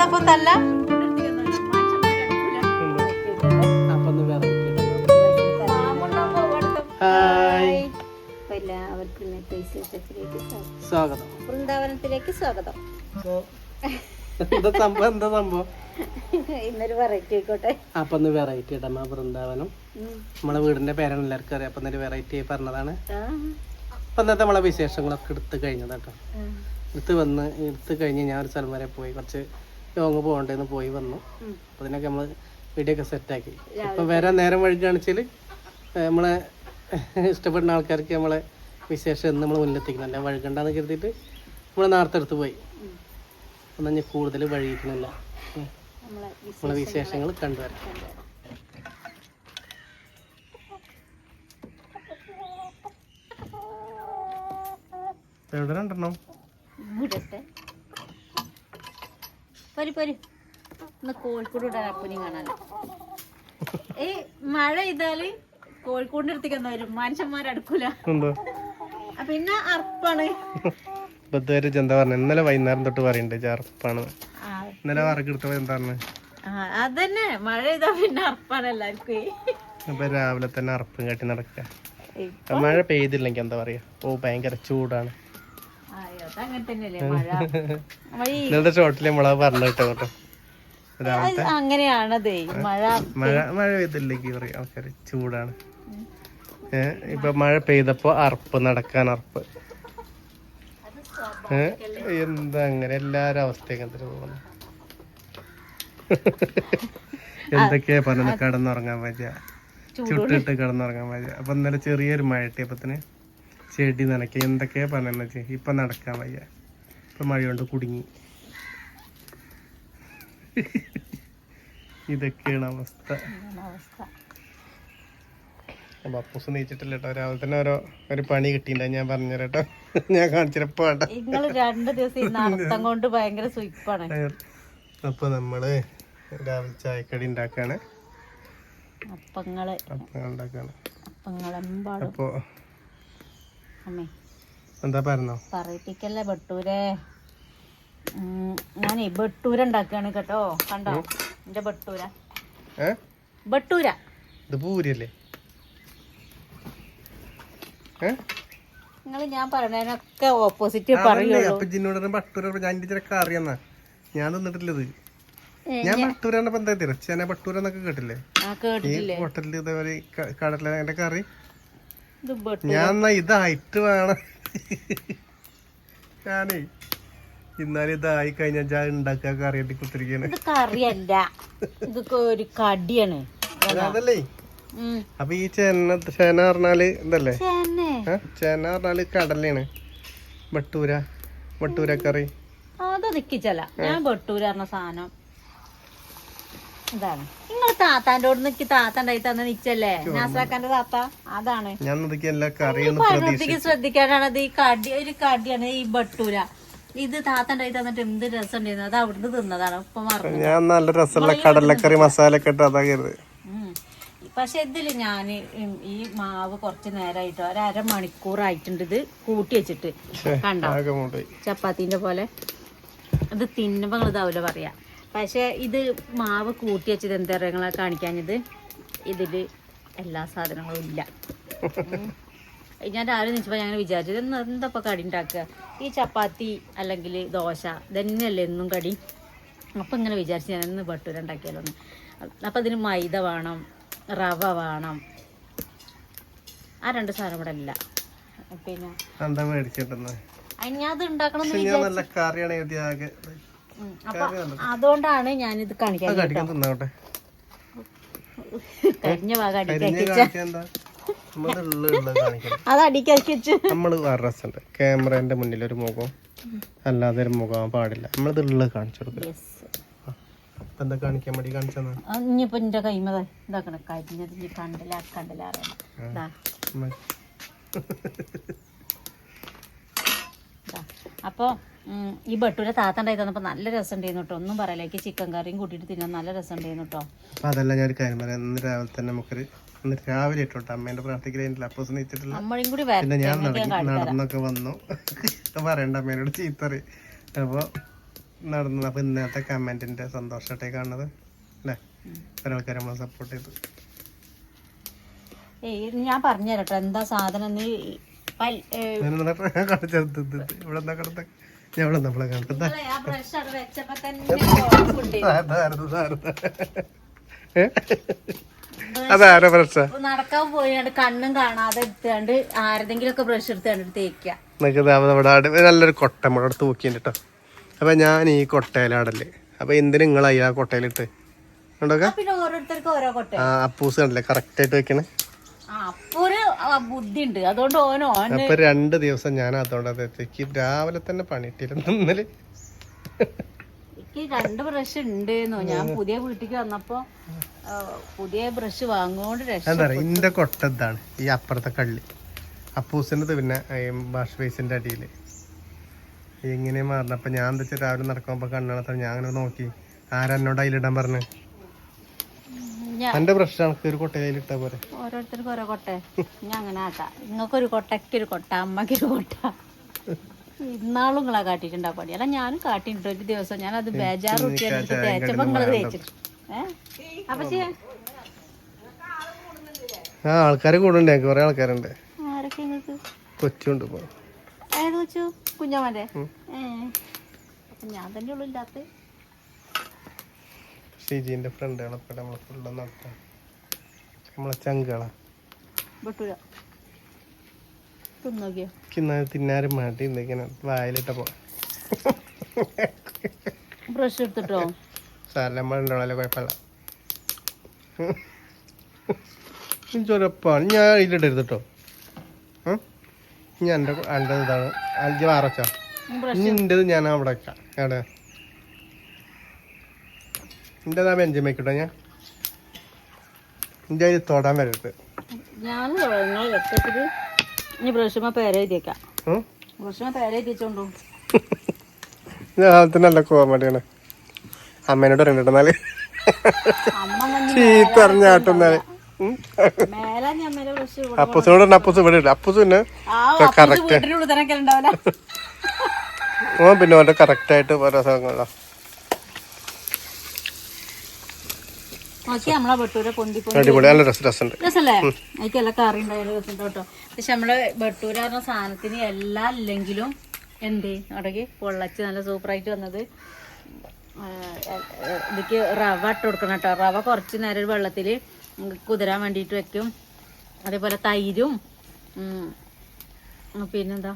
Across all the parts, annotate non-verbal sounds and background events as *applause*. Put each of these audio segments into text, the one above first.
തല്ല എല്ലാവർക്കും ഇന്നത്തെ വിശേഷത്തിലേക്ക് സ്വാഗതം. സ്വാഗതം വൃന്ദാവനത്തിലേക്ക് സ്വാഗതം. എന്താ സംഭവം? എന്താ സംഭവം? ഇന്നൊരു വെറൈറ്റി ആയിക്കോട്ടെ. അപ്പൊ ഒന്ന് വെറൈറ്റി ഇടമ്മ വൃന്ദാവനം. നമ്മളെ വീടിന്റെ പേരാണ് എല്ലാവർക്കും അറിയാം. അപ്പൊ ഇന്നൊരു വെറൈറ്റി ആയി പറഞ്ഞതാണ്. അപ്പൊ ഇന്നത്തെ നമ്മളെ വിശേഷങ്ങളൊക്കെ എടുത്തു കഴിഞ്ഞതാട്ടോ. എടുത്ത് വന്ന് എടുത്തു കഴിഞ്ഞ് ഞാൻ ഒരു സ്ഥലം വരെ പോയി. കുറച്ച് ലോങ് പോകണ്ടെന്ന് പോയി വന്നു. അതിനൊക്കെ നമ്മൾ വീഡിയോ ഒക്കെ സെറ്റാക്കി ഇപ്പൊ വരാൻ നേരം വഴി കാണിച്ചാൽ നമ്മളെ ഇഷ്ടപ്പെടുന്ന ആൾക്കാർക്ക് നമ്മളെ വിശേഷം എന്ന് നമ്മൾ മുന്നിലെത്തിക്കുന്നില്ല വഴുകണ്ടെന്ന് കരുതിയിട്ട് നമ്മൾ നേരത്തെ എടുത്ത് പോയി. ഒന്നും ഞാൻ കൂടുതൽ വഴിയിക്കുന്നില്ല നമ്മളെ വിശേഷങ്ങൾ കണ്ടുവരാം. എവിടെ രണ്ടെണ്ണം? പോരി പോരി. ഇന്ന് കോഴിക്കോട് വിടാൻ അപ്പനി കാണാനോ ഈ മഴ ചെയ്താൽ കോഴിക്കോടിന്റെ അടുത്തേക്ക് എന്താ വരും? മനുഷ്യന്മാരടുക്കൂല പിന്നെ അർപ്പാണ്. ബുദ്ധവര് എന്താ പറഞ്ഞ? ഇന്നലെ വൈകുന്നേരം തൊട്ട് പറയുന്നുണ്ട് ചർപ്പാണ് ആ, ഇന്നലെ വറക്കെടുത്തത് എന്താണ് ആ, അതന്നെ. മഴ ചെയ്താ പിന്നെ അർപ്പാണ് എല്ലാവർക്കും. അപ്പൊ രാവിലെ തന്നെ അർപ്പും കാട്ടി നടക്കുക മഴ പെയ്തില്ലെങ്കിൽ എന്താ പറയാ? ഓ ഭയങ്കര ചൂടാണ്. *laughs* ഇന്നത്തെ ഷോട്ടിൽ നമ്മളത് പറഞ്ഞു കേട്ടോ അങ്ങനെയാണതേ മഴ മഴ മഴ പെയ്തില്ലെങ്കിൽ പറയാം ആൾക്കാര് ചൂടാണ്. ഏഹ് ഇപ്പൊ മഴ പെയ്തപ്പോ അറപ്പ് നടക്കാൻ അറപ്പ്? എന്താ അങ്ങനെ എല്ലാരും അവസ്ഥയൊക്കെ പോകുന്നു. *laughs* എന്തൊക്കെയാ പറഞ്ഞത്? കിടന്നുറങ്ങാൻ പറ്റുക ചുട്ടിട്ട് കിടന്നുറങ്ങാൻ പറ്റുക അപ്പൊ ഇന്നലെ ചെറിയൊരു മഴ കിട്ടിയപ്പത്തിന് ചെടി നനയ്ക്ക. എന്തൊക്കെയാ പറഞ്ഞെന്ന് വെച്ചാൽ ഇപ്പം നടക്കാൻ വയ്യ. ഇപ്പം മഴ കൊണ്ട് കുടുങ്ങി. ഇതൊക്കെയാണ് അവസ്ഥ. ഇതാണ് അപ്പൂസ് നീച്ചിട്ടില്ല കേട്ടോ. രാവിലെ തന്നെ ഓരോ ഒരു പണി കിട്ടിയിട്ടുണ്ട്. ഞാൻ പറഞ്ഞു കേട്ടോ. ഞാൻ കാണിച്ചിരപ്പോ വേണ്ട നിങ്ങൾ രണ്ട് ദിവസം കൊണ്ട് ഭയങ്കര അപ്പൊ നമ്മൾ രാവിലെ ചായക്കടി ഉണ്ടാക്കാണ്. അപ്പങ്ങൾ. അപ്പങ്ങൾ ഉണ്ടാക്കാണ്. അപ്പൊ അമ്മേ. എന്താ പറഞ്ഞോ? പറയിപ്പിക്കല്ലേ ബട്ടൂരെ. ഞാനേ ബട്ടൂര ഉണ്ടാക്കാണ് കേട്ടോ. കണ്ടോ? എന്റെ ബട്ടൂര. ബട്ടൂര. ഇത് പൂരിയല്ലേ? നിങ്ങൾ ഞാൻ പറഞ്ഞതിനൊക്കെ ഓപ്പോസിറ്റ് അതല്ലേ, പറയുള്ളൂ. അപ്പൊ ജിന്നോട് ബട്ടൂര ഞാൻ അറിയാന്നാ ഞാൻ തിന്നിട്ടില്ലത് ഞാൻ ബട്ടൂര പറഞ്ഞപ്പോ എന്താ തിരച്ചേന ബട്ടൂര എന്നൊക്കെ കേട്ടില്ലേ? ഈ ഹോട്ടലിൽ ഇതേപോലെ കടല കറി ഞാൻ എന്നാ ഇതായിട്ട് വേണം. ഞാനേ ഇന്നാലും ഇതായി കഴിഞ്ഞാൽ ഞാൻ ഉണ്ടാക്കാൻ കറിയായിട്ട് കുത്തിരിക്കാണ് ഇത് കറിയല്ല. ഇതൊക്കെ ഒരു കടിയാണ്. അതല്ലേ. അപ്പൊ ഈ ചേന ചേന പറഞ്ഞാൽ ഇതല്ലേ? ചേനെ. പറഞ്ഞാൽ കടലാണ് ബട്ടൂര ബട്ടൂര കറി. അത് ഞാൻ ബട്ടൂര പറഞ്ഞ സാധനം. ഇതാണ്. നിങ്ങൾ താത്താന്റെ ഓട് നിക്ക് താത്തണ്ടായി തന്നെ നിച്ചല്ലേ? നാസാക്കാന്റെ താത്ത? അതാണ്. ശ്രദ്ധിക്കാനാണത് ഈ കടി ഒരു കടിയാണ് ഈ ബട്ടൂര. ഇത് താത്തണ്ടായി തന്നിട്ട് എന്ത് രസം ഉണ്ടായിരുന്നു അത് അവിടുന്ന് തിന്നതാണ്. ഇപ്പൊ മറന്നു ഞാൻ നല്ല രസമുള്ള കടലക്കറി മസാല ഒക്കെ ഇട്ട് അതാ പക്ഷെ ഇതിൽ ഞാൻ ഈ മാവ് കുറച്ച് നേരമായിട്ട് ഒരു അരമണിക്കൂറായിട്ടുണ്ട് ഇത് കൂട്ടി വെച്ചിട്ട്. കണ്ടോ? ചപ്പാത്തിന്റെ പോലെ. ഇത് തിന്നുമ്പോ ഇതാവില്ല പറയാ. പക്ഷെ ഇത് മാവ് കൂട്ടി വെച്ചത് എന്താ പറയുക നിങ്ങളെ കാണിക്കാഞ്ഞത്? ഇതിൽ എല്ലാ സാധനങ്ങളും ഇല്ല. ഞാൻ രാവിലെ നിൽച്ചപ്പോൾ ഞാൻ വിചാരിച്ചത് എന്താ എന്താ ഇപ്പൊ കടി ഉണ്ടാക്കുക? ഈ ചപ്പാത്തി അല്ലെങ്കിൽ ദോശ ഇതന്നെയല്ലേ എന്നും കടി? അപ്പം ഇങ്ങനെ വിചാരിച്ചു ഞാൻ ഇന്ന് ബട്ടൂര ഉണ്ടാക്കിയാലോ ഒന്ന് അപ്പം അതിന് മൈദ വേണം റവ വേണം. ആ രണ്ട് സാധനം ഇവിടെ ഇല്ല. പിന്നെ ഞാൻ അത് ഉണ്ടാക്കണം അപ്പൊ അതുകൊണ്ടാണ് ഞാനിത് കാണിക്കാൻ കരിഞ്ഞ ഭാഗം അത് അടിക്കാക്കി വെച്ച്. നമ്മൾ വേറെ രസമുണ്ട് ക്യാമറേന്റെ മുന്നിൽ ഒരു മുഖം. അല്ലാതെ ഒരു മുഖം പാടില്ല. നമ്മളിത് ഉള്ളത് കാണിച്ചു കൊടുക്കുക. എന്താ കാണിക്കാൻ വേണ്ടി കാണിച്ചെന്നാ? ആ, ഇനിയിപ്പോ എന്റെ കൈമ ഇതാക്കണം. കരിഞ്ഞത് ഇനി കണ്ടില്ല കണ്ടില്ല അറിയണം ഇതാ ഇതാ. അപ്പൊ ഈ ബട്ടൂര താത്ത ഉണ്ടായി തന്നപ്പോ നല്ല രസം ഉണ്ടായിരുന്നു കേട്ടോ ഒന്നും പറയലേക്ക് ചിക്കൻ കറിയും കൂട്ടിയിട്ട് തിന്നാൻ നല്ല രസം ഉണ്ടായിരുന്നു കേട്ടോ അതല്ല ഞാൻ ഒരു കാര്യം പറയാം. ഇന്ന് രാവിലെ തന്നെ നമുക്കൊരു ഇന്ന് രാവിലെ ഇട്ടോട്ടെ അമ്മേന്റെ പ്രാർത്ഥിക്കലില്ല അപ്പോസ് നീച്ചിട്ടില്ല. നമ്മളും കൂടി പിന്നെ ഞാൻ നടന്നൊക്കെ വന്നു. പറയണ്ട അമ്മേനോട് ചീത്തറി അപ്പൊ നടന്നത് അപ്പൊ ഇന്നത്തെ കമന്റിന്റെ സന്തോഷമായിട്ടേ കാണുന്നത്. അല്ലേ? കുറെ ആൾക്കാർ നമ്മളെ സപ്പോർട്ട് ചെയ്തു. ഏയ് ഞാൻ പറഞ്ഞു തരട്ടോ എന്താ സാധനം നീ ഇവിടെ എന്താ ഇവിടെ നമ്മളെ കണ്ടത്? ബ്രഷ്. അതാരോ അപ്പൊ നടക്കാൻ പോയി കണ്ണും കാണാതെ എടുത്താണ്ട് ആരെങ്കിലും ഒക്കെ ബ്രഷ് എടുത്താണ്ട് തേക്കുക നമ്മുടെ നല്ലൊരു കൊട്ട നമ്മുടെ അടുത്ത് നോക്കിയിട്ട് കേട്ടോ അപ്പൊ ഞാൻ ഈ കൊട്ടയിലാടല്ലേ അപ്പൊ എന്തിനു നിങ്ങളായി ആ കൊട്ടയിലിട്ട്? പിന്നെ ഓരോരുത്തർക്കും ഓരോ കൊട്ട ആ അപ്പൂസ് കണ്ടല്ലേ? കറക്റ്റ് ആയിട്ട് വെക്കണേ? ആ അപ്പൊ ഒരു ആ, ബുദ്ധി ഉണ്ട് അതുകൊണ്ട് ഓനോ അപ്പൊ രണ്ട് ദിവസം ഞാൻ അതുകൊണ്ട് എത്തിക്ക്. രാവിലെ തന്നെ പണിയിട്ടിരുന്നു. ഇന്നലെ എനിക്ക് രണ്ട് ബ്രഷ് ഉണ്ടെന്നോ ഞാൻ പുതിയ വീട്ടിലേക്ക് വന്നപ്പോ പുതിയ ബ്രഷ് വാങ്ങുകൊണ്ട് ഇന്റെ കൊട്ട ഇതാണ്. ഈ അപ്പുറത്തെ കള്ളി. അപ്പൂസിന്റെ പിന്നെ വാഷ് ബേസിന്റെ അടിയിൽ എങ്ങനെ മാറണം? അപ്പൊ ഞാൻ എന്താ വെച്ചാൽ രാവിലെ നടക്കുമ്പോ കണ്ണാണ് ഞാൻ അങ്ങനെ നോക്കി. ആരെന്നോട് അതിലിടാൻ പറഞ്ഞു? എന്റെ പ്രശ്നം എനിക്ക് ഒരു കൊട്ടയിലിട്ടാ പോരെ? ഓരോരുത്തർക്ക് ഓരോ കൊട്ട. ഞാൻ അങ്ങനെ ആക്കാം കൊട്ടയ്ക്ക് ഒരു കൊട്ട അമ്മയ്ക്കൊരു കൊട്ട ഇന്നാളും നിങ്ങളാ കാട്ടിട്ടുണ്ടാ പണി. അല്ല ഞാനും കാട്ടിട്ടുണ്ട്. ഒരു ദിവസം ഞാൻ അത് ബേജാറ് കുട്ടിയെടുത്ത് തേച്ചപ്പോ നിങ്ങൾ തേച്ചിട്ട്. ഏഹ് അപ്പൊ ആ ആൾക്കാർ കൂടുണ്ട് ഞങ്ങൾക്ക് കുറെ ആൾക്കാരുണ്ട്. ആരൊക്കെ നിങ്ങൾക്ക് കൊച്ചുണ്ട് ഇപ്പൊ. ഏത് വെച്ചു കുഞ്ഞമ്മന്റെ? ഏഹ് ഞാൻ തന്നെ ഉള്ളു ഇല്ലാത്ത. ഷിജീന്റെ ഫ്രണ്ടുകളൊക്കെ നമ്മൾ ഫുള്ള് നടത്താം. നമ്മളെ ചങ്കളാ. തിന്നാ തിന്നാരും മാട്ടി ഇങ്ങനെ വായിലിട്ടപ്പോ. ബ്രഷ് എടുത്തിട്ടോ? സ്ഥലം ഉണ്ടാവല്ലോ കുഴപ്പമില്ല. ചൊരപ്പാണ് ഞാൻ കേട്ടോ ഞാൻ എന്റെ എന്റെ ഇതാണ്. അഞ്ച് വാറച്ചാ. ബ്രഷ് ഇനി എന്റെത് ഞാൻ അവിടെ വെക്കാം. എവിടെ എന്റെതാ ബെഞ്ചമേക്കിട്ടോ ഞാൻ? എന്റെ അതിൽ തൊടാൻ വരരുത്. ഞാൻ വെക്കത്തിൽ ഇനി നല്ല കോമഡിയാണ്. അമ്മേനോട് മഞ്ഞ് ചീത്ത അറിഞ്ഞാട്ടുന്നാൽ അപ്പൂസിനോട് അപ്പൂസ് ഇവിടെ ഇല്ല അപ്പൂസ് പിന്നെ ഉണ്ടാവില്ല ഓൻ പിന്നെ ഓന്റെ കറക്റ്റായിട്ട് ഓരോ സ്ഥലങ്ങളിലാ നോക്കി നമ്മളെ ബട്ടൂര പൊന്തി പൊന്തി അടിപൊളി നല്ല രസം രസമുണ്ട്. രസല്ലേ എനിക്കെല്ലാം കറി ഉണ്ടായാലും രസമുണ്ട് കേട്ടോ. പക്ഷെ നമ്മൾ ബട്ടൂര പറഞ്ഞ സാധനത്തിന് എല്ലാം ഇല്ലെങ്കിലും എന്ത്? അടക്കി പൊള്ളച്ച് നല്ല സൂപ്പറായിട്ട് വന്നത്. ഇതിക്ക് റവ ഇട്ട് കൊടുക്കണം കേട്ടോ. റവ കുറച്ച് നേരം വെള്ളത്തിൽ കുതിരാൻ വേണ്ടിയിട്ട് വെക്കും. അതേപോലെ തൈരും പിന്നെന്താ?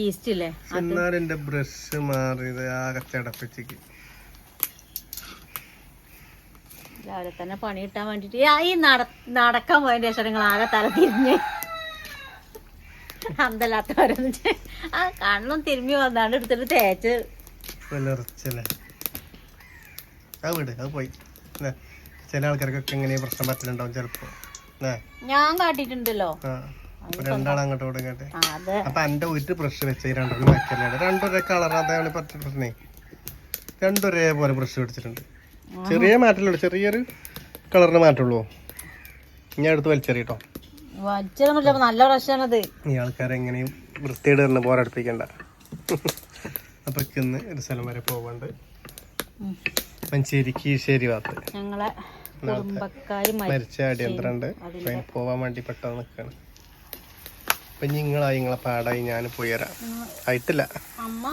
ഈസ്റ്റ് ഇല്ലേ? ബ്രഷ് മാറിയത് ആകെ ചടപ്പിച്ചിക്ക് രാവിലെ തന്നെ പണി കിട്ടാൻ വേണ്ടിട്ട്. ഈ നട നടക്കാൻ പോയതിന്റെ ശേഷം നിങ്ങൾ ആകെ തല തിരിഞ്ഞ്. അന്തല്ലാത്തവരൊന്നും ആ കണ്ണും തിരുമ്പി വന്നാണ്ട് എടുത്തിട്ട് തേച്ച്. പോയി. ചില ആൾക്കാർക്കൊക്കെ ഇങ്ങനെ പ്രശ്നം പറ്റലുണ്ടാവും ചിലപ്പോ. ഞാൻ കാട്ടിട്ടുണ്ടല്ലോ രണ്ടാളും അങ്ങോട്ടും ഇങ്ങോട്ടും അപ്പൊ എന്റെ ഒരു ബ്രഷ് വെച്ച് രണ്ടോ രണ്ടൊരേ കളർ അതാണ് പറ്റ പ്രശ്നേ രണ്ടൊരേ പോലെ ബ്രഷ് പിടിച്ചിട്ടുണ്ട്. ചെറിയ മാറ്റല്ലേ ചെറിയൊരു കളറിന് മാറ്റുള്ളൂ ഇനി അടുത്ത് വലിച്ചെറിയട്ടോ പറ്റില്ല നല്ല പ്രശ്നമാണത് ഈ ആൾക്കാരെ എങ്ങനെയും വൃത്തിയുടെ തന്നെ പോരടുപ്പിക്കണ്ട *laughs* അപ്പൊ ഇന്ന് ഒരു സ്ഥലം വരെ പോവാണ്ട്. ഉം. മഞ്ചേരി കീശ്ശേരി ഭാഗത്ത്. ഞങ്ങളെ മരിച്ച അടിയന്തരണ്ട് പോവാൻ വേണ്ടി പെട്ടെന്ന് നിൽക്കാണ് അപ്പൊ നിങ്ങളായി നിങ്ങളെ പാടായി ഞാൻ പോയി വരാം. ആയിട്ടില്ല. അമ്മ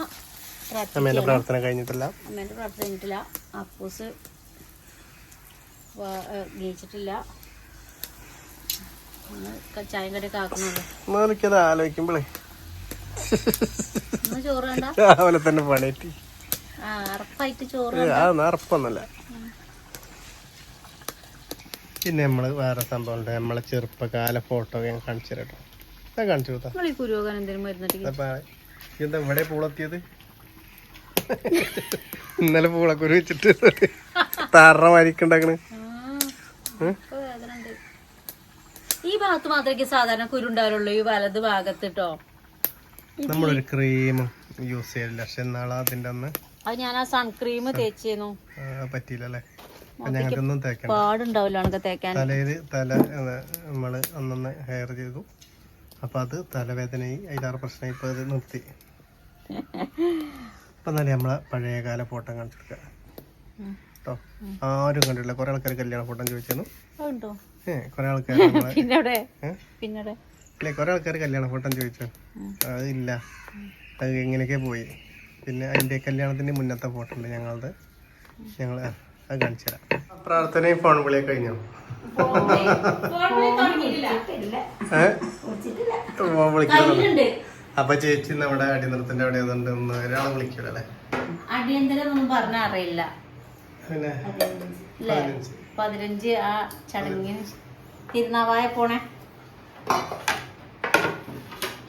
അമ്മേന്റെ പ്രാർത്ഥന കഴിഞ്ഞിട്ടില്ല. അമ്മേന്റെ പ്രാർത്ഥന കഴിഞ്ഞിട്ടില്ല. അപ്പൂസ് ജയിച്ചിട്ടില്ല ചായം കടിയൊക്കെ എനിക്കത് ആലോചിക്കുമ്പോഴേ രാവിലെ തന്നെ അത് നടപ്പൊന്നുമല്ല പിന്നെ നമ്മൾ വേറെ സംഭവം ഉണ്ട് നമ്മളെ ചെറുപ്പകാല ഫോട്ടോ ഞാൻ കാണിച്ചു തരാം കാണിച്ചു കൊടുത്താ. ഇവിടെ പൂളെത്തിയത്? ഇന്നലെ പൂളക്കുരു വെച്ചിട്ട് താറ മരിക്കണ്ടാക്കണ്. ഈ ഭാഗത്ത് മാത്രമേ സാധാരണ കുരുണ്ടാവുള്ളൂ ഈ വലത് ഭാഗത്ത് കേട്ടോ നമ്മളൊരു ക്രീം യൂസ് ചെയ്യലില്ല. പക്ഷെ നാളെ അതിന്റെ അന്ന്? അത് ഞാൻ ആ സൺക്രീം തേച്ചിരുന്നു പറ്റിയില്ലല്ലേ? അപ്പൊ ഞങ്ങൾക്കൊന്നും തേക്കണ്ട. പാടുണ്ടാവില്ല ഉണക്ക തേക്കാൻ. തലയിൽ തല നമ്മൾ അന്നൊന്ന് ഹെയർ ചെയ്തു. അപ്പൊ അത് തലവേദനയായി. അതിലാറ് പ്രശ്നമായി. ഇപ്പൊ അത് നിർത്തി. *laughs* അപ്പം എന്നാലും നമ്മളെ പഴയകാല ഫോട്ടോ കാണിച്ചു കൊടുക്കാം കേട്ടോ. ആരും കണ്ടില്ല കുറേ ആൾക്കാർ കല്യാണ ഫോട്ടോ ചോദിച്ചു ഉണ്ടോ ഏ കുറേ ആൾക്കാർ നമ്മളെ പിന്നെ അവിടെ പിന്നെ അവിടെ കുറേ ആൾക്കാർ കല്യാണ ഫോട്ടോ ചോദിച്ചു. അതില്ല. അത് എങ്ങനെയൊക്കെ പോയി. പിന്നെ അതിന്റെ കല്യാണത്തിന്റെ മുന്നത്തെ ഫോട്ടോ ഉണ്ട് ഞങ്ങളത് ഞങ്ങൾ അത് കാണിച്ചു തരാം. പ്രാർത്ഥനയും ഫോൺ വിളിയൊക്കെ കഴിഞ്ഞു? ഏഹ് ഫോൺ വിളിക്കുന്നുണ്ട്? അപ്പൊ ചേച്ചി നമ്മുടെ അടിയന്തരത്തിന്റെ അവിടെ ഒരാളെ വിളിക്കൂലേ അടിയന്തരം ഒന്നും പറഞ്ഞ അറിയില്ല. പിന്നെ? അല്ലേ? പതിനഞ്ച്. ആ ചടങ്ങിന്. തിരുനാവായ പോണേ.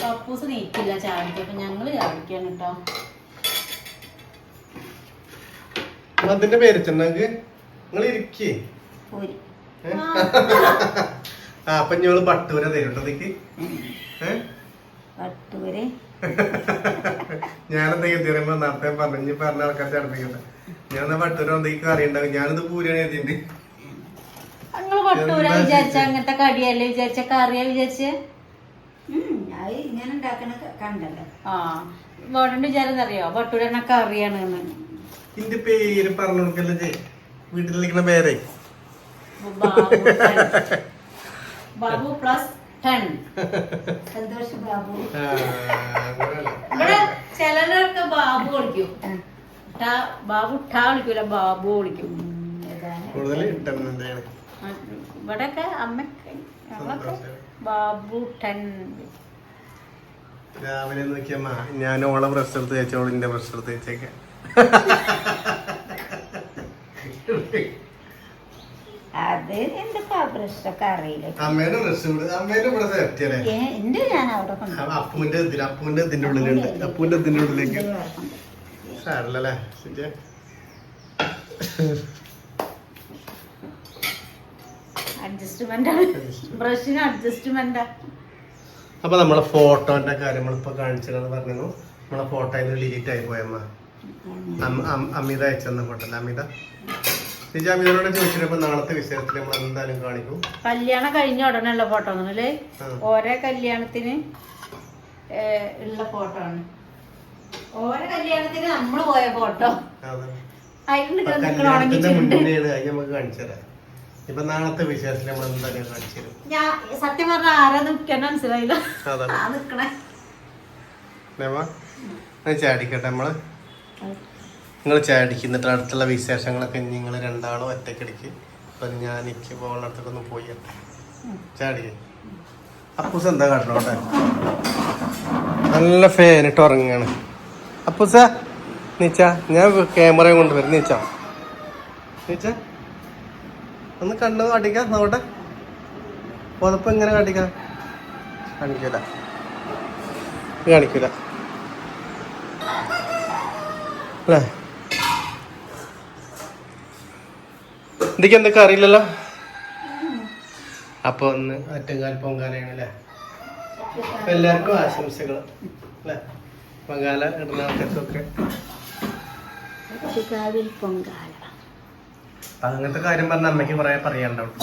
പപ്പൂസ് നീക്കില്ല ചാടിക്ക് അപ്പൊ ഞങ്ങൾ ചാടിക്കാണ് കേട്ടോ അതിന്റെ പേര് നിങ്ങൾ ഇരിക്കേ. പോരി. ആ അപ്പൊ ഞങ്ങൾ ബട്ടൂര തരും കേട്ടോ ഇതിക്ക്. ഏഹ് പട്ടൂര് ഞാനെന്തെങ്കിലും തരുമ്പോ നേരത്തെ പറഞ്ഞു പറഞ്ഞ ആൾക്കാർ ചടപ്പിക്കട്ടെ ഞാൻ ബട്ടൂര എന്തെങ്കിലും അറിയണ്ടാവും ഞാനിത് പൂരാണ് എഴുതിണ്ട് ഞങ്ങൾ പട്ടൂര വിചാരിച്ച അങ്ങനത്തെ കടിയല്ലേ വിചാരിച്ച കറിയ വിചാരിച്ച? ഇങ്ങനെ ഉണ്ടാക്കണ കണ്ടല്ലോ. ആ വേണ്ട വിചാരം അറിയോ? പട്ടൂരണ കറിയാണ് ഇന്റെ പേര് പറഞ്ഞു കൊടുക്കല്ലേ വീട്ടിലിരിക്കുന്ന പേരേ. ബാബു പ്ലസ് *laughs* സന്തോഷ് ബാബു. ഇവിടെ ചിലരൊക്കെ ബാബു വിളിക്കും. ടാ- ബാബു ടാ വിളിക്കൂല ബാബു വിളിക്കും. ഇവിടെയൊക്കെ അമ്മയ്ക്ക് ഞങ്ങളൊക്കെ ബാബു ടൺ രാവിലെ നോക്കിയമ്മ ഞാൻ ഓളെ ബ്രഷ് എടുത്ത് തേച്ചോളൂ എന്റെ ബ്രഷ് എടുത്ത് *laughs* അത് എന്റെ പ്രശ്നമൊക്കെ അറിയില്ല? അമ്മേന്റെ ബ്രഷ് അമ്മേന്റെ ഇവിടെ എന്റെ ഞാൻ അവിടെ അപ്പൂന്റെ ഇതിൽ ഇതിന്റെ ഉള്ളിലുണ്ട്. അപ്പുവിന്റെ ഇതിന്റെ ഉള്ളിലേക്ക്. സാരല്ലേ അഡ്ജസ്റ്റ്മെന്റ് ആണ്. ബ്രഷിന് അഡ്ജസ്റ്റ്മെന്റ് അപ്പൊ നമ്മളെ ഫോട്ടോന്റെ കാര്യം നമ്മളിപ്പോ കാണിച്ചതെന്ന് പറഞ്ഞു നമ്മളെ ഫോട്ടോ ഡിലീറ്റ് ആയി പോയമ്മ. അമിത അയച്ചെന്ന ഫോട്ടോ അല്ല അമിത? ചേച്ചി അമിതനോട് ചോദിച്ചിട്ടപ്പോ നാളത്തെ വിഷയത്തിൽ നമ്മൾ എന്തായാലും കാണിക്കും? കല്യാണം കഴിഞ്ഞ ഉടനെ ഉള്ള ഫോട്ടോ ഒന്നുമില്ലേ. ഓരോ കല്യാണത്തിന് ഉള്ള ഫോട്ടോ ആണ്. ഓരോ കല്യാണത്തിന് നമ്മൾ പോയ ഫോട്ടോ ഇപ്പൊ നാളത്തെ നമ്മൾ എന്തായാലും കാണിച്ചു ഞാൻ സത്യം പറഞ്ഞ ആരാ നിൽക്കാൻ മനസ്സിലായില്ല. നിക്കണേ. ചാടിക്കട്ടെ നമ്മൾ. നിങ്ങൾ ചാടിക്കുന്നിട്ട് അടുത്തുള്ള വിശേഷങ്ങളൊക്കെ നിങ്ങൾ രണ്ടാളും ഒറ്റക്കടിക്ക് അപ്പൊ ഞാൻ എനിക്ക് പോകുന്ന അടുത്തൊക്കെ പോയി ചാടിക്കേ അപ്പൂസ് എന്താ കാട്ടണോട്ടെ നല്ല ഫാനിട്ട് ഉറങ്ങാണ്. അപ്പൂസ നീച്ച ഞാൻ ക്യാമറയും കൊണ്ടുവരും. നീച്ച. നീച്ച. ഒന്ന് കണ്ടു കാട്ടിക്കാം നോട്ടെ പുതപ്പ് ഇങ്ങനെ കാട്ടിക്കാം കാണിക്കൂല. കാണിക്കൂല. അല്ലേ? ഇതിക്ക് എന്തൊക്കെ അറിയില്ലല്ലോ? അപ്പൊ ഒന്ന് അറ്റങ്കാൽ പൊങ്കാലയാണ് അല്ലേ? എല്ലാവർക്കും ആശംസകൾ അല്ലേ? പൊങ്കാല ഇടുന്ന ആൾക്കാർക്കൊക്കെ. അങ്ങനത്തെ കാര്യം പറഞ്ഞ അമ്മയ്ക്ക് പറയാൻ പറയാനുണ്ടാവും.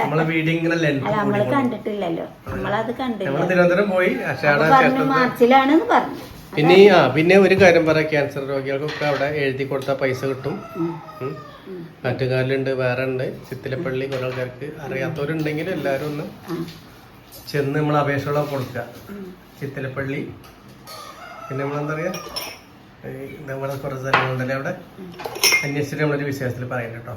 നമ്മളെ വീഡിയോ ഇങ്ങനെ നമ്മൾ കണ്ടിട്ടില്ലല്ലോ. നമ്മളത് കണ്ടില്ല. നമ്മൾ തിരുവനന്തപുരം പോയി. പക്ഷെ മാർച്ചിലാണെന്ന് പറഞ്ഞു. പിന്നെ ഈ- ആ പിന്നെ ഒരു കാര്യം പറയാം. ക്യാൻസർ രോഗികൾക്കൊക്കെ അവിടെ എഴുതി കൊടുത്താൽ പൈസ കിട്ടും. ഉം. മറ്റുകാലുണ്ട് വേറെ ഉണ്ട് ചിത്തിലപ്പള്ളി കുറെ ആൾക്കാർക്ക് അറിയാത്തവരുണ്ടെങ്കിൽ എല്ലാവരും ഒന്ന് ചെന്ന് നമ്മൾ അപേക്ഷകളൊക്കെ കൊടുക്കുക. ചിത്തിലപ്പള്ളി. പിന്നെ നമ്മളെന്താ പറയാ? ഈ നമ്മളെ കുറച്ച് സ്ഥലങ്ങളുണ്ടല്ലേ അവിടെ? അന്വേഷിച്ചിട്ട് നമ്മളൊരു വിശേഷത്തിൽ പറയുന്നു കേട്ടോ.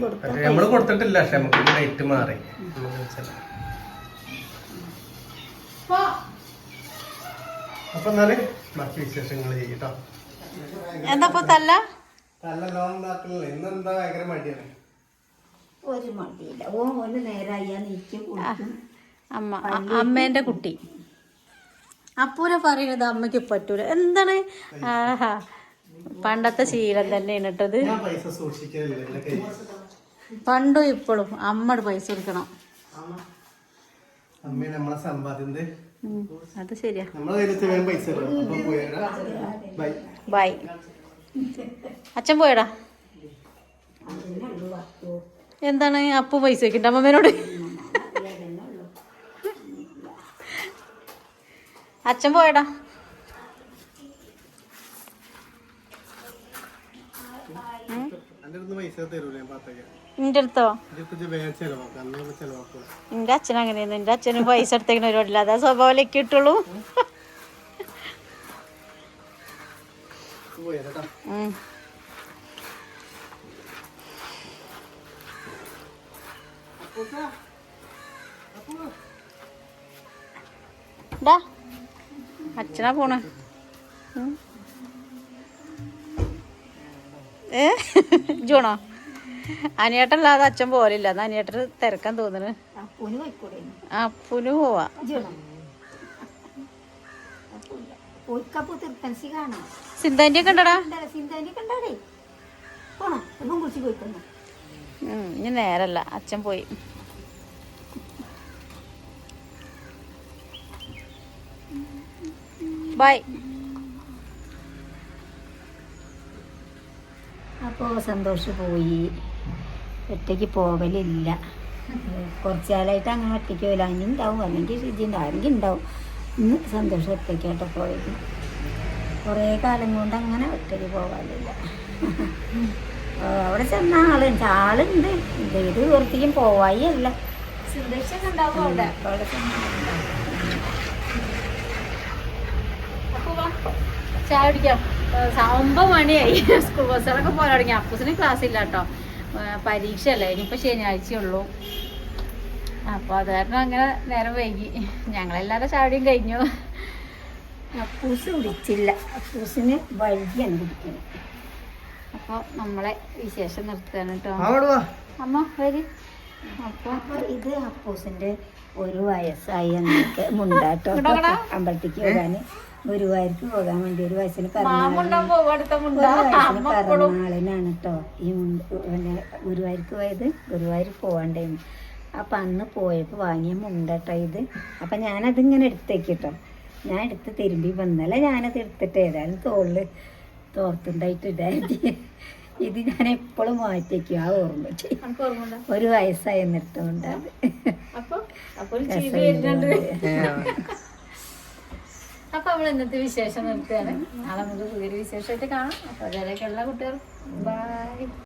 കൊടുത്ത പക്ഷെ നമ്മൾ കൊടുത്തിട്ടില്ല. പക്ഷെ നമുക്ക് ഡേറ്റ് മാറി. നമുക്ക് അപ്പൊ എന്നാൽ ബാക്കി വിശേഷങ്ങൾ ചെയ്യട്ടോ എന്താ തല്ല? തല്ല ലോൺ ഉണ്ടാക്കണില്ല ഇന്നെന്താ ഭയങ്കര മടിയാണ്? ഒരു മടിയില്ല. ഓ ഓന് നേരായി കൊടുക്കും അമ്മ അമ്മേന്റെ കുട്ടി. അപ്പൂനെ പറയുന്നത് അമ്മയ്ക്ക് പറ്റൂല. എന്താണ്? ആഹാ പണ്ടത്തെ ശീലം തന്നെ കേട്ടത് പണ്ടും ഇപ്പോഴും അമ്മയുടെ പൈസ കൊടുക്കണം. അമ്മ നമ്മളെ സമ്പാദ്യന്റെ ഉം, അത് ശരിയാ. ബൈ. അച്ഛൻ പോയടാ. എന്താണ് അപ്പു പൈസ വെക്കണ്ട അമ്മമ്മേനോട്? അച്ഛൻ പോയടാ എന്റെ അടുത്ത് പൈസ തരൂലേ ഞാൻ പാത്തേക്ക് നിന്റെ അടുത്തോ? അച്ഛൻ അങ്ങനെയൊന്നും നിന്റെ അച്ഛനും പൈസ എടുത്തേക്കണ ഒരുപാടില്ല. അതാ സ്വഭാവം കിട്ടുള്ളൂ. അച്ഛനാ പോണ്. ഏ? ജൂണോ? അനിയേട്ടല്ലാതെ അച്ഛൻ പോലില്ല. അത് അനിയേട്ടന് തിരക്കാൻ തോന്നുന്നു. അപ്പുനു പോവാ. സിന്ധാന്റെ ഒക്കെ ഉണ്ടടാ ഇനി നേരല്ല. അച്ഛൻ പോയി. ബൈ. സന്തോഷം പോയി. ഒറ്റയ്ക്ക് പോകലില്ല കുറച്ച് കാലമായിട്ട് അങ്ങനെ ഒറ്റയ്ക്ക് പോയില്ല അനി ഉണ്ടാവും അല്ലെങ്കിൽ ഷിജി ഉണ്ടാവും. ആരെങ്കിലും ഉണ്ടാവും. ഇന്ന് സന്തോഷം ഒറ്റയ്ക്കായിട്ട് പോയത്. കുറേ കാലം കൊണ്ട് അങ്ങനെ ഒറ്റയ്ക്ക് പോകാനില്ല അവിടെ ചെന്ന ആളുണ്ട് ആളുണ്ട്. ഇത് വൃത്തിക്കും പോവായി അല്ല. ഉണ്ടാവും അവിടെ. അവിടെ ചെന്ന. ചായ കുടിക്കാം. ഒമ്പത് മണിയായി സ്കൂൾ ബസ്സുകളൊക്കെ പോലെ തുടങ്ങി. അപ്പൂസിന് ക്ലാസ് ഇല്ല കേട്ടോ പരീക്ഷ അല്ലേ ഇനിയിപ്പോൾ ശനിയാഴ്ചയുള്ളൂ. അപ്പോൾ അത് കാരണം അങ്ങനെ നേരം വൈകി. ഞങ്ങളെല്ലാവരും ചാടിയും കഴിഞ്ഞു. അപ്പൂസ് കുടിച്ചില്ല അപ്പൂസിന് വഴിയാണ് കുടിക്കുന്നു അപ്പോൾ നമ്മളെ വിശേഷം നിർത്തുകയാണ് കേട്ടോ അമ്മ വരി. അപ്പോൾ അപ്പൊ ഇത് അപ്പൂസിന്റെ ഒരു വയസ്സായി എന്നൊക്കെ മുണ്ടാട്ടോ. അമ്പലത്തേക്ക് പോകാന് ഗുരുവായൂർക്ക് പോകാൻ വേണ്ടി ഒരു വയസ്സിന് പറഞ്ഞാളിനാണ് പിറന്നാളിനാണ് കേട്ടോ ഈ പിന്നെ ഗുരുവായൂർക്ക് പോയത്. ഗുരുവായൂർ പോകണ്ടേന്ന് അപ്പൊ അന്ന് പോയപ്പോ വാങ്ങിയ മുണ്ടട്ടോ ഇത്. അപ്പൊ ഞാനതിങ്ങനെ എടുത്തേക്ക് കേട്ടോ ഞാൻ എടുത്ത് തിരുമ്പി വന്നല്ല ഞാനത് എടുത്തിട്ട് ഏതായാലും തോളിൽ തോർത്തുണ്ടായിട്ട് ഇടാതി ഇത് ഞാൻ എപ്പോഴും മാറ്റിക്കും ആ ഓർമ്മ. ഒരു വയസ്സായി നിർത്തുകൊണ്ട് അത് അപ്പൊ അപ്പൊ ഒരു ചിരി വരുന്നുണ്ട് അപ്പൊ നമ്മൾ ഇന്നത്തെ വിശേഷം നിർത്തുകയാണ്. നാളെ നമുക്ക് പുതിയൊരു വിശേഷമായിട്ട് കാണാം. അപ്പൊ അതിലേക്കുള്ള കുട്ടികൾ ബൈ